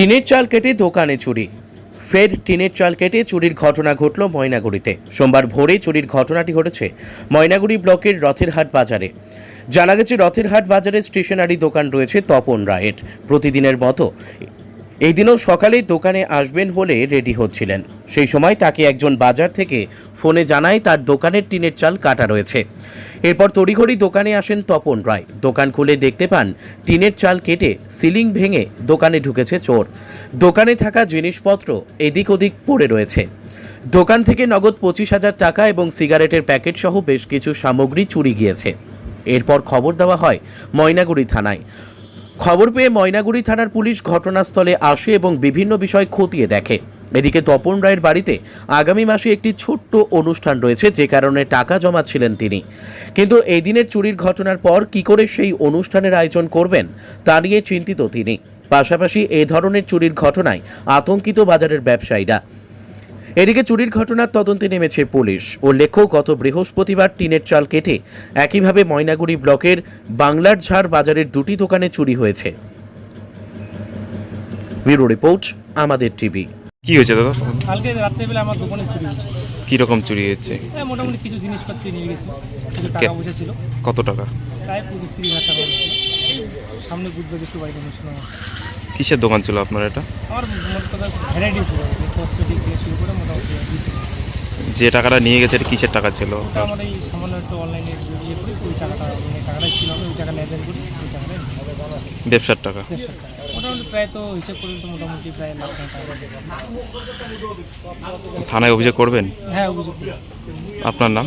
টিনের চাল কেটে দোকানে চুরি। ফের টিনের চাল কেটে চুরির ঘটনা ঘটল ময়নাগুড়িতে। সোমবার ভোরে চুরির ঘটনাটি ঘটেছে ময়নাগুড়ি ব্লকের রথেরহাট বাজারে। জানা গেছে, রথেরহাট বাজারে স্টেশনারি দোকান রয়েছে তপন রায়ের। প্রতিদিনের মতো এই দিনও সকালেই দোকানে আসবেন বলে রেডি হচ্ছিলেন। সেই সময় তাকে একজন বাজার থেকে ফোনে জানায় তার দোকানের টিনের চাল কাটা রয়েছে। এরপর তড়িঘড়ি দোকানে আসেন তপন রায়। দোকান খুলে দেখতে পান, টিনের চাল কেটে সিলিং ভেঙে দোকানে ঢুকেছে চোর। দোকানে থাকা জিনিসপত্র এদিক ওদিক পড়ে রয়েছে। দোকান থেকে নগদ পঁচিশ হাজার টাকা এবং সিগারেটের প্যাকেট সহ বেশ কিছু সামগ্রী চুরি গিয়েছে। এরপর খবর দেওয়া হয়, ময়নাগুড়ি থানায়। খবর পেয়ে ময়নাগুড়ি থানার পুলিশ ঘটনাস্থলে আসে এবং বিভিন্ন বিষয় খতিয়ে দেখে। এদিকে তপন রায়ের বাড়িতে আগামী মাসে একটি ছোট্ট অনুষ্ঠান রয়েছে, যে কারণে টাকা জমাচ্ছিলেন তিনি। কিন্তু এই দিনের চুরির ঘটনার পর কি করে সেই অনুষ্ঠানের আয়োজন করবেন, তা নিয়ে চিন্তিত তিনি। পাশাপাশি এ ধরনের চুরির ঘটনায় আতঙ্কিত বাজারের ব্যবসায়ীরা। এদিকে চুরির ঘটনার তদন্তে নেমেছে পুলিশ উল্লেখ্য গত বৃহস্পতিবার টিনের চাল কেটে একইভাবে ময়নাগুড়ি ব্লকের বাংলার ঝাড় বাজারের দুটি দোকানে চুরি হয়েছে। ব্যুরো রিপোর্ট আমাদের টিভি। কি হয়েছে দাদা? কালকে রাত্রেবেলা আমার দোকানে চুরি হয়েছে। কি রকম চুরি হয়েছে? হ্যাঁ মোটামুটি কিছু জিনিসপত্র নিয়ে গেছে। কিছু টাকা পয়সা ছিল। কত টাকা? প্রায় পঁচিশ তিরিশ হাজার টাকা সামনে বুধবার একটু বাড়িতে অনুষ্ঠান কিসের দোকান ছিল আপনার এটা? আমার মোট কথা ভ্যারাইটি ছিল কস্মেটিক দিয়ে শুরু করে মোটামুটি কিছু। যে টাকাটা নিয়ে গেছে এটা কিসের টাকা ছিল? আমার এই সামান্য একটু অনলাইনে ইয়ে করি ওই টাকাটা মানে টাকাটাই ছিল ওই টাকা লেনদেন করি ওই টাকাটাই ব্যবসার টাকা? মোটামুটি প্রায় তো হিসেব করলে তো মোটামুটি প্রায় লাখ টাকা। থানায় অভিযোগ করবেন? হ্যাঁ অভিযোগ আপনার নাম?